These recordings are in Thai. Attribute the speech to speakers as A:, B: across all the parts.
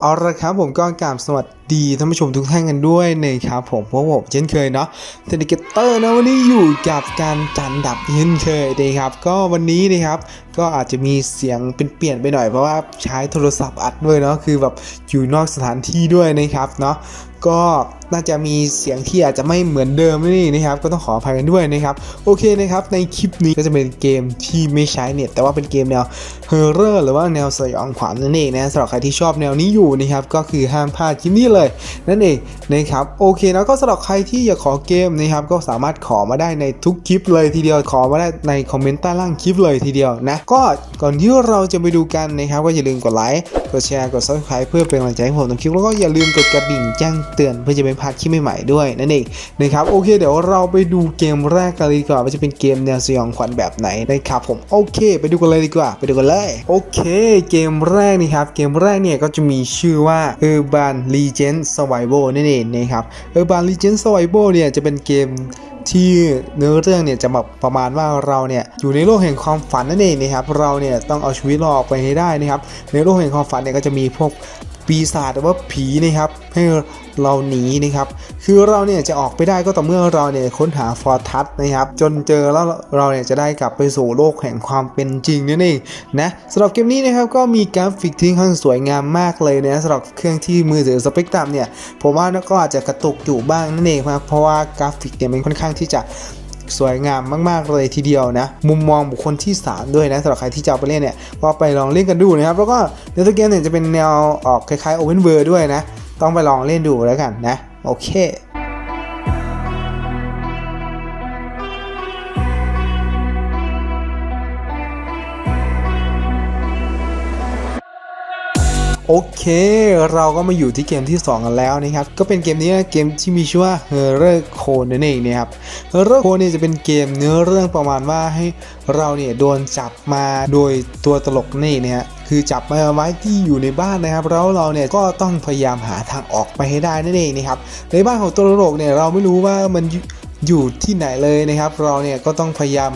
A: เอาละครับผมก็กราบสวัสดีดีท่านผู้ชมทุกท่านกันด้วยนะครับผมเพราะผมเช่นเคยเนาะเทนนิเกเตอร์นะวันนี้อยู่กับการจันดับเช่นเคยนะครับ ก็วันนี้นะครับก็อาจจะมีเสียงเป็นเปลี่ยนไปหน่อยเพราะว่าใช้โทรศัพท์อัดด้วยเนาะคือแบบอยู่นอกสถานที่ด้วยนะครับเนาะก็น่าจะมีเสียงที่อาจจะไม่เหมือนเดิมนี่นะครับ ก็ต้องขออภัยกันด้วยนะครับโอเคนะครับในคลิปนี้ก็จะเป็นเกมที่ไม่ใช้เน็ตแต่ว่าเป็นเกมแนวเฮอร์เรอร์หรือว่าแนวสยองขวัญนั่นเองนะสำหรับใครที่ชอบแนวนี้อยู่นะครับก็คือห้ามพลาดคลิปนี้เลย นั่นเองนะครับโอเคแล้วก็สำหรับใครที่อยากขอเกมนะครับก็สามารถขอมาได้ในทุกคลิปเลยทีเดียวขอมาได้ในคอมเมนต์ใต้ล่างคลิปเลยทีเดียวนะก็ก่อนที่เราจะไปดูกันนะครับก็อย่าลืมกดไลค์กดแชร์กด subscribe เพื่อเป็นกำลังใจให้ผมทำคลิปแล้วก็อย่าลืมกดกระดิ่งแจ้งเตือนเพื่อจะไม่พลาดคลิปใหม่ๆด้วยนั่นเองนะครับโอเคเดี๋ยวเราไปดูเกมแรกกันเลยดีกว่าว่าจะเป็นเกมแนวสยองขวัญแบบไหนนะครับผมโอเค ไปดูกันเลยดีกว่า ไปดูกันเลยโอเค เกมแรกนี่ครับเกมแรกเนี่ยก็จะมีชื่อว่า Urban Legend Survival นั่นเองนะครับ Urban Legend Survival เนี่ยจะเป็นเกมที่เนื้อเรื่องเนี่ยจะแบบประมาณว่าเราเนี่ยอยู่ในโลกแห่งความฝันนั่นเองนะครับเราเนี่ยต้องเอาชีวิตรอดไปให้ได้นะครับในโลกแห่งความฝันเนี่ยก็จะมีพวก ปีศาจหรือว่าผีนะครับ ให้เราหนีนะครับ คือเราเนี่ยจะออกไปได้ก็ต่อเมื่อเราเนี่ยค้นหาฟอร์ทัสนะครับ จนเจอแล้วเราเนี่ยจะได้กลับไปสู่โลกแห่งความเป็นจริงนั่นเองนะสำหรับเกมนี้นะครับก็มีกราฟิกที่ค่อนข้างสวยงามมากเลยนะสำหรับเครื่องที่มือถือสเปกตรัมเนี่ยผมว่าก็อาจจะกระตุกอยู่บ้างนั่นเองครับเพราะว่ากราฟิกเนี่ยมันค่อนข้างที่จะ สวยงามมากๆเลยทีเดียวนะ มุมมองบุคคลที่ 3 ด้วยนะสำหรับใครที่จะไปเล่นเนี่ยก็ไปลองเล่นกันดูนะครับ แล้วก็ในตัวเกมเนี่ยจะเป็นแนวออกคล้ายๆ Open World ด้วยนะ ต้องไปลองเล่นดูแล้วกันนะ โอเค โอเค เราก็มาอยู่ที่เกมที่ 2 กันแล้วนะครับ ก็เป็นเกมนี้นะเกมที่มีชื่อว่า Horror Code นั่นเองนะครับ Horror Code เนี่ยจะเป็นเกมเนื้อเรื่องประมาณว่าให้เราเนี่ยโดนจับมาโดยตัวตลกนี่นะฮะคือจับมาไว้ที่อยู่ในบ้านนะครับแล้วเราเนี่ยก็ต้องพยายามหาทางออกไปให้ได้นั่นเองนะครับในบ้านของตัวตลกเนี่ยเราไม่รู้ว่ามันอยู่ที่ไหนเลยนะครับ เราเนี่ยก็ต้องพยายาม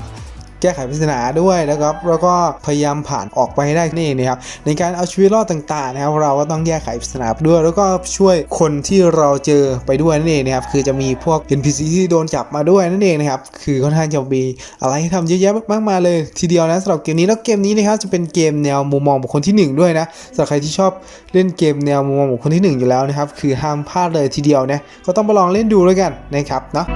A: แก้ไขปริศนาด้วยนะครับแล้วก็พยายามผ่านออกไปให้ได้นี่เองนะครับในการเอาชีวิตรอดต่างๆนะครับเราก็ต้องแก้ไขปริศนาด้วย แล้วก็ช่วยคนที่เราเจอไปด้วยนั่นเองนะครับคือจะมีพวก NPC ที่โดนจับมาด้วยนั่นเองนะครับคือค่อนข้างจะมีอะไรให้ทำเยอะแยะมากมายเลยทีเดียวนะสำหรับเกมนี้แล้วเกมนี้นะครับจะเป็นเกมแนวมุมมองบุคคลที่หนึ่งด้วยนะสำหรับใครที่ชอบเล่นเกมแนวมุมมองบุคคลที่หนึ่งอยู่แล้วนะครับคือห้ามพลาดเลยทีเดียวนะก็ต้องมาลองเล่นดูแล้วกันนะครับเนาะ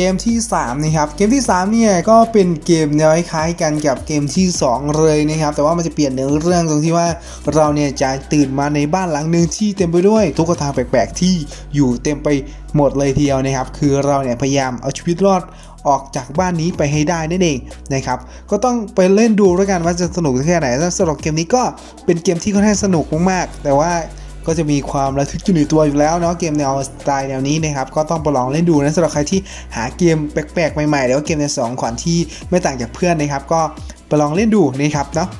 A: กมที่ 3 นะครับ เกมที่ 3 เนี่ยก็เป็นเกมแนวคล้ายๆกันกับเกมที่ 2 เลยนะครับ แต่ว่ามันจะเปลี่ยนเนื้อเรื่องตรงที่ว่าเราเนี่ยจะตื่นมาในบ้านหลังหนึ่งที่เต็มไปด้วยตุ๊กตาแปลกๆ ที่อยู่เต็มไปหมดเลยทีเดียวนะครับ คือเราเนี่ยพยายามเอาชีวิตรอดออกจากบ้านนี้ไปให้ได้นั่นเองนะครับ ก็ต้องไปเล่นดูแล้วกันว่าจะสนุกแค่ไหนสำหรับเกมนี้ก็เป็นเกมที่ค่อนข้างสนุกมากๆแต่ว่า ก็จะมีความระทึกอยู่ในตัวอยู่แล้วเนาะเกมแนวสไตล์แนวนี้นะครับก็ต้องไปลองเล่นดูนะสำหรับใครที่หาเกมแปลกๆใหม่ๆหรือว่าเกมในสองขวัญที่ไม่ต่างจากเพื่อนนะครับ ก็ไปลองเล่นดูนะครับเนาะ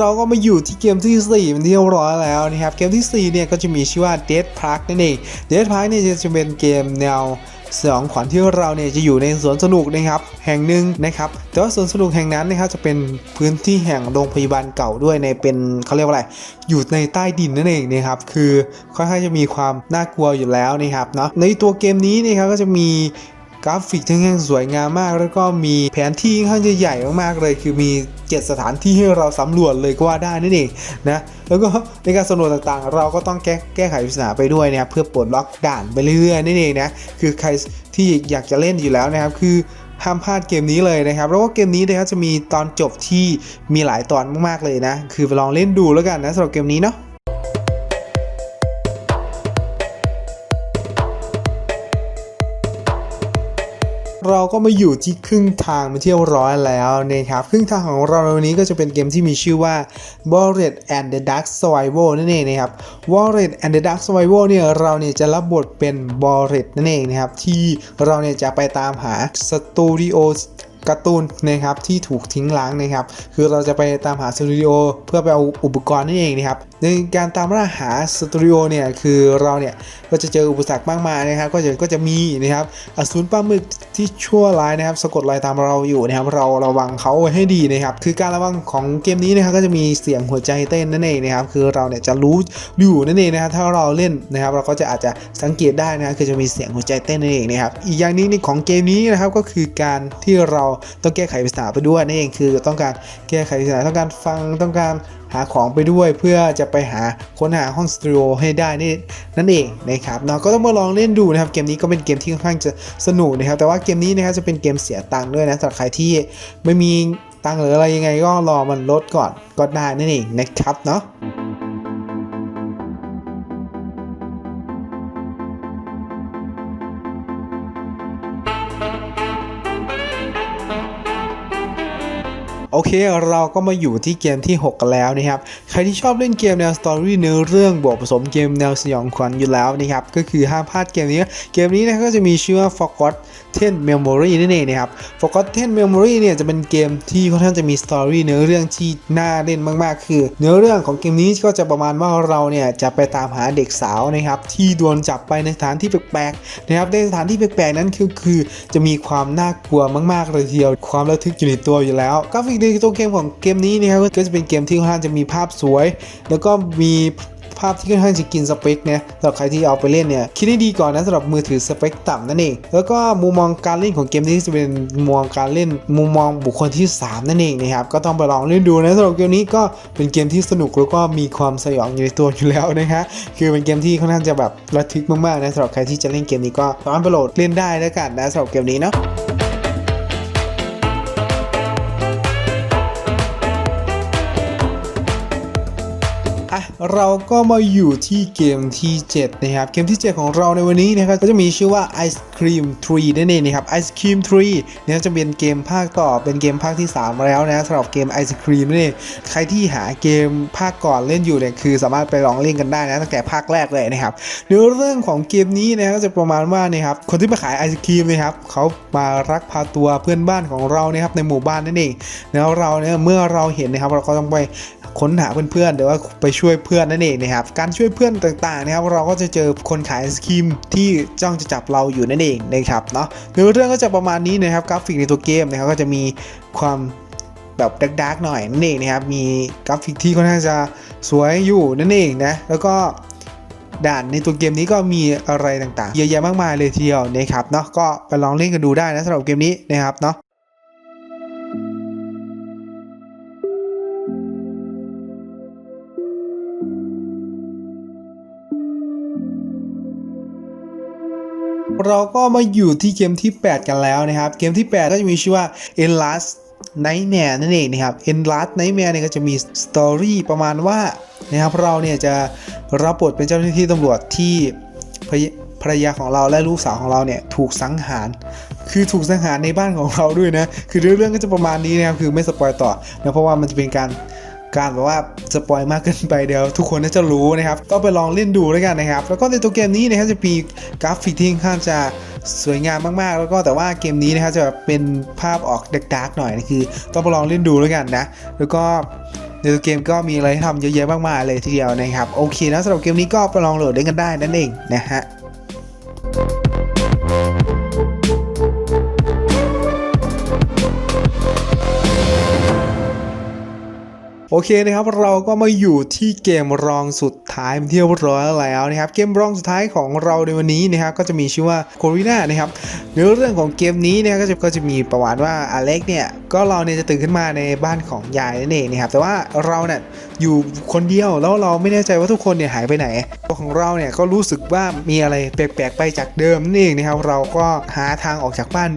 A: เราก็มาอยู่ที่เกมที่4เป็นที่เรียบร้อยแล้วนะครับ เกมที่4เนี่ยก็จะมีชื่อว่า Dead Park นั่นเอง Dead Park เนี่ยจะเป็นเกมแนว สยองขวัญที่เราเนี่ยจะอยู่ในสวนสนุกนะครับแห่งหนึ่งนะครับแต่ว่าสวนสนุกแห่งนั้นนะครับจะเป็นพื้นที่แห่งโรงพยาบาลเก่าด้วยในเป็นเขาเรียกว่าอะไรอยู่ในใต้ดินนั่นเองนะครับคือค่อนข้างจะมีความน่ากลัวอยู่แล้วนะครับเนาะในตัวเกมนี้นะครับก็จะมี กราฟิกที่ค่อนข้างสวยงามมาก แล้วก็มีแผนที่ค่อนข้างจะใหญ่มากๆเลย คือมี 7 สถานที่ให้เราสำรวจเลยก็ว่าได้นั่นเองนะแล้วก็ในการสำรวจต่างๆ เราก็ต้องแก้แก้ไขปริศนาไปด้วยนะครับเพื่อปลดล็อกด่านไปเรื่อยๆนั่นเองนะคือใครที่อยากจะเล่นอยู่แล้วนะครับคือห้ามพลาดเกมนี้เลยนะครับแล้วก็เกมนี้นะครับจะมีตอนจบที่มีหลายตอนมากๆเลยนะ คือไปลองเล่นดูแล้วกันนะสำหรับเกมนี้เนาะ เราก็มาอยู่ที่ครึ่งทางมาเที่ยวร้อยแล้วนะครับ ครึ่งทางของเราในวันนี้ก็จะเป็นเกมที่มีชื่อว่า w a r r e t and the Dark Survival นั่นเองนะครับ w a r r e t and the Dark Survival เนี่ยเราเนี่ยจะรับบทเป็น w a r r e t นั่นเองนะครับ ที่เราเนี่ยจะไปตามหาสตูดิโอ การ์ตูนนะครับที่ถูกทิ้งล้างนะครับคือเราจะไปตามหาสตูดิโอเพื่อไปเอาอุปกรณ์นั่นเองนะครับในการตามล่าหาสตูดิโอเนี่ยคือเราเนี่ยก็จะเจออุปสรรคมากมายนะครับก็จะก็จะมีนะครับอสูรปลาหมึกที่ชั่วร้ายนะครับสะกดรอยตามเราอยู่นะครับเราระวังเขาไว้ให้ดีนะครับคือการระวังของเกมนี้นะครับก็จะมีเสียงหัวใจเต้นนั่นเองนะครับคือเราเนี่ยจะรู้อยู่นั่นเองนะครับถ้าเราเล่นนะครับเราก็จะอาจจะสังเกตได้นะครับคือจะมีเสียงหัวใจเต้นนั่นเองนะครับอีกอย่างนี้ในของเกมนี้นะครับก็คือการที่เราต้องแก้ไขปริศนาไปด้วยนั่นเองคือต้องการแก้ไขปริศนาต้องการฟังต้องการหาของไปด้วยเพื่อจะไปหาค้นหาห้องสตูดิโอให้ได้นี่นั่นเองนะครับเนาะก็ต้องมาลองเล่นดูนะครับเกมนี้ก็เป็นเกมที่ค่อนข้างจะสนุกนะครับแต่ว่าเกมนี้นะครับจะเป็นเกมเสียตังค์ด้วยนะสำหรับใครที่ไม่มีตังค์หรืออะไรยังไงก็รอมันลดก่อนก็ได้นั่นเองนะครับเนาะ โอเคเราก็มาอยู่ที่เกมที่ 6 กันแล้วนะครับ ใครที่ชอบเล่นเกมแนวสตอรี่เนื้อเรื่องบวกผสมเกมแนวสยองขวัญอยู่แล้วนะครับ ก็คือห้ามพลาดเกมนี้ เกมนี้นะก็จะมีชื่อว่า Forgotten Memory นั่นเองนะครับ Forgotten Memory เนี่ยจะเป็นเกมที่ค่อนข้างจะมีสตอรี่เนื้อเรื่องที่น่าเล่นมากๆ คือ เนื้อเรื่องของเกมนี้ก็จะประมาณว่าเราเนี่ยจะไปตามหาเด็กสาวนะครับที่โดนจับไปในสถานที่แปลกๆนะครับในสถานที่แปลกๆนั้นคือคือจะมีความน่ากลัวมากๆเลยทีเดียวความระทึกอยู่ในตัวอยู่แล้วกราฟิกในตัวเกมของเกมนี้นะครับก็จะเป็นเกมที่ค่อนข้างจะมีภาพสวย แล้วก็มีภาพที่ค่อนข้างจะกินสเปคเนี่ยสำหรับใครที่เอาไปเล่นเนี่ยคิดให้ดีก่อนนะสำหรับมือถือสเปคต่ำนั่นเอง แล้วก็มุมมองการเล่นของเกมนี้จะเป็นมุมมองการเล่นมุมมองบุคคลที่ 3 นั่นเองนะครับก็ต้องไปลองเล่นดูนะสำหรับเกมนี้ก็เป็นเกมที่สนุกแล้วก็มีความสยองอยู่ในตัวอยู่แล้วนะฮะคือเป็นเกมที่ค่อนข้างจะแบบระทึกมากๆนะสำหรับใครที่จะเล่นเกมนี้ก็สามารถไปโหลดเล่นได้แล้วกันนะสำหรับเกมนี้เนาะ อะเราก็มาอยู่ที่เกมที่ 7 นะครับ เกมที่ 7 ของเราในวันนี้นะครับก็จะมีชื่อว่า Ice Cream 3นั่นเองนะครับ Ice Cream 3เนี่ยจะเป็นเกมภาคต่อเป็นเกมภาคที่ 3 แล้วนะสำหรับเกม Ice Cream นั่นเองใครที่หาเกมภาคก่อนเล่นอยู่เนี่ยคือสามารถไปลองเล่นกันได้นะตั้งแต่ภาคแรกเลยนะครับเนื้อเรื่องของเกมนี้นะก็จะประมาณว่านะครับคนที่มาขายไอศครีมนะครับเขามารักพาตัวเพื่อนบ้านของเรานะครับในหมู่บ้านนั่นเองแล้วเราเนี่ยเมื่อเราเห็นนะครับเราก็ต้องไปค้นหาเพื่อนๆหรือว่าไปช่วย่วยเพื่อนนั่นเองนะครับ การช่วยเพื่อนต่างๆนะครับเราก็จะเจอคนขายไอศครีมที่จ้องจะจับเราอยู่นั่นเองนะครับเนาะเนื้อเรื่องก็จะประมาณนี้นะครับกราฟิกในตัวเกมนะครับก็จะมีความแบบดาร์กๆหน่อยนั่นเองนะครับมีกราฟิกที่ค่อนข้างจะสวยอยู่นั่นเองนะแล้วก็ด่านในตัวเกมนี้ก็มีอะไรต่างๆ เยอะแยะมากมายเลยทีเดียวนะครับเนาะก็ไปลองเล่นกันดูได้นะสำหรับเกมนี้นะครับเนาะ เราก็มาอยู่ที่เกมที่ 8 กันแล้วนะครับ เกมที่ 8 ก็จะมีชื่อว่า e n l a s t Nightmare นั่นเองนะครับ e n l a s t Nightmare เนี่ยก็จะมีสตอรี่ประมาณว่านะครับเราเนี่ยจะรับบทเป็นเจ้าหน้าที่ตำรวจที่ภรรยภรรยาของเราและลูกสาวของเราเนี่ยถูกสังหาร คือถูกสังหารในบ้านของเราด้วยนะ คือเรื่องก็จะประมาณนี้นะครับ คือไม่สปอยต่อนะเพราะว่ามันจะเป็นการ การแบบว่าสปอยมากเกินไปเดี๋ยวทุกคนน่าจะรู้นะครับก็ไปลองเล่นดูแล้วกันนะครับ แล้วก็ในตัวเกมนี้นะครับจะมีกราฟิกที่ค่อนข้างจะสวยงามมากๆ แล้วก็แต่ว่าเกมนี้นะครับจะเป็นภาพออกดาร์กๆหน่อยนะคือ ต้องไปลองเล่นดูแล้วกันนะ แล้วก็ในตัวเกมก็มีอะไรทำเยอะแยะมากมายเลยทีเดียวนะครับ โอเคนะสำหรับเกมนี้ก็ไปลองโหลดเล่นกันได้นั่นเองนะฮะ โอเคนะครับเราก็มาอยู่ที่เกมรองสุดท้ายเป็นที่เรียบร้อยแล้วนะครับเกมรองสุดท้ายของเราในวันนี้นะครับก็จะมีชื่อว่าโคริน่านะครับเนื้อเรื่องของเกมนี้เนี่ยก็จะก็จะมีประวัติว่าอเล็กเนี่ยก็เราเนี่ยจะตื่นขึ้นมาในบ้านของยายนั่นเองนะครับแต่ว่าเราเนี่ยอยู่คนเดียวแล้วเราไม่แน่ใจว่าทุกคนเนี่ยหายไปไหนตัวของเราเนี่ยก็รู้สึกว่ามีอะไรแปลกๆไปจากเดิมนั่นเองนะครับเราก็หาทางออกจากบ้าน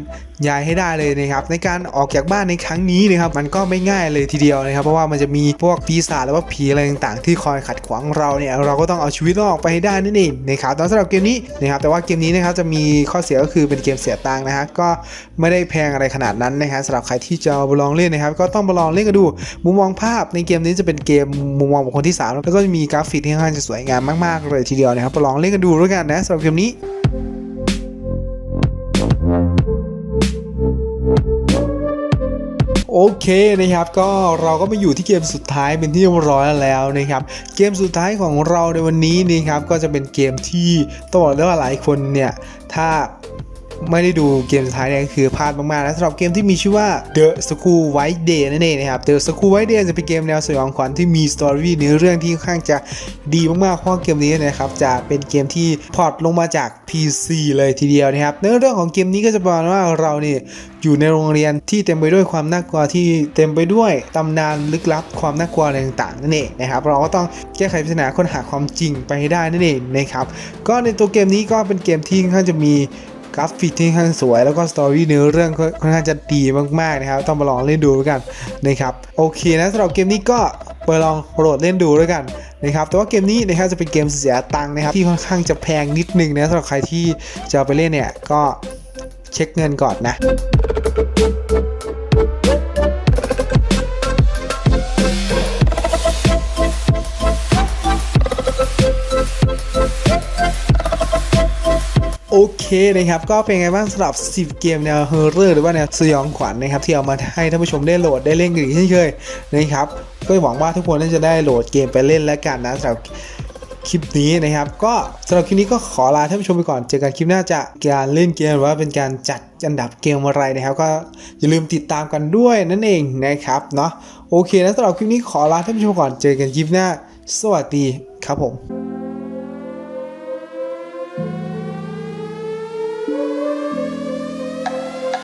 A: ย้ายให้ได้เลยนะครับในการออกจากบ้านในครั้งนี้นะครับมันก็ไม่ง่ายเลยทีเดียวนะครับ เพราะว่ามันจะมีพวกปีศาจหรือว่าผีอะไรต่างๆ ที่คอยขัดขวางเราเนี่ยเราก็ต้องเอาชีวิตรอดออกไปให้ได้นั่นเองนะครับสำหรับเกมนี้นะครับแต่ว่าเกมนี้นะครับจะมีข้อเสียก็คือเป็นเกมเสียตังค์นะฮะก็ไม่ได้แพงอะไรขนาดนั้นนะครับสำหรับใครที่จะเอาลองเล่นนะครับ ก็ต้องไปลองเล่นกันดู มุมมองภาพในเกมนี้จะเป็นเกมมุมมองบุคคลที่สามแล้วก็จะมีกราฟิกที่ค่อนข้างจะสวยงามมากๆเลยทีเดียวนะครับไปลองเล่นกันดูแล้วกันนะสำหรับเกมนี้ โอเคนะครับก็เราก็มาอยู่ที่เกมสุดท้ายเป็นที่เรียบร้อยแล้วนะครับเกมสุดท้ายของเราในวันนี้นะครับก็จะเป็นเกมที่ต้องบอกได้ว่าหลายคนเนี่ยถ้า ไม่ได้ดูเกมสุดท้ายเนี่ยคือพลาดมากๆนะสำหรับเกมที่มีชื่อว่า The School White Day นั่นเองนะครับ The School White Day จะเป็นเกมแนวสยองขวัญที่มีสตอรี่เนื้อเรื่องที่ค่อนข้างจะดีมากๆเพราะเกมนี้นะครับจะเป็นเกมที่พอร์ตลงมาจาก PC เลยทีเดียวนะครับเนื้อเรื่องของเกมนี้ก็จะประมาณว่าเราเนี่ยอยู่ในโรงเรียนที่เต็มไปด้วยความน่ากลัวที่เต็มไปด้วยตำนานลึกลับความน่ากลัวอะไรต่างๆนั่นเองนะครับเราก็ต้องแก้ไขปริศนาค้นหาความจริงไปให้ได้นั่นเองนะครับก็ในตัวเกมนี้ก็เป็นเกมที่ค่อนข้างจะมี กราฟิกที่ค่อนข้างสวย แล้วก็สตอรี่เนื้อเรื่องค่อนข้างจะดีมากๆนะครับ ต้องมาลองเล่นดูด้วยกันนะครับ โอเคนะสำหรับเกมนี้ก็ไปลองโหลดเล่นดูด้วยกันนะครับ แต่ว่าเกมนี้นะครับจะเป็นเกมเสียตังค์นะครับที่ค่อนข้างจะแพงนิดนึงนะสำหรับใครที่จะไปเล่นเนี่ยก็เช็คเงินก่อนนะ เคนะครับก็เป็นไงบ้างสำหรับ 10 เกมแนวเฮอร์เรอร์หรือว่าแนวสยองขวัญนะครับที่เอามาให้ท่านผู้ชมได้โหลดได้เล่นกันอีกเช่นเคยนะครับก็หวังว่าทุกคนน่าจะได้โหลดเกมไปเล่นแล้วกันนะสำหรับคลิปนี้นะครับก็สำหรับคลิปนี้ก็ขอลาท่านผู้ชมไปก่อน เจอกันคลิปหน้าจะการเล่นเกมหรือว่าเป็นการจัดอันดับเกมอะไรนะครับ ก็อย่าลืมติดตามกันด้วยนั่นเองนะครับเนาะโอเคนะสำหรับคลิปนี้ขอลาท่านผู้ชมก่อนเจอกันคลิปหน้า สวัสดีครับผม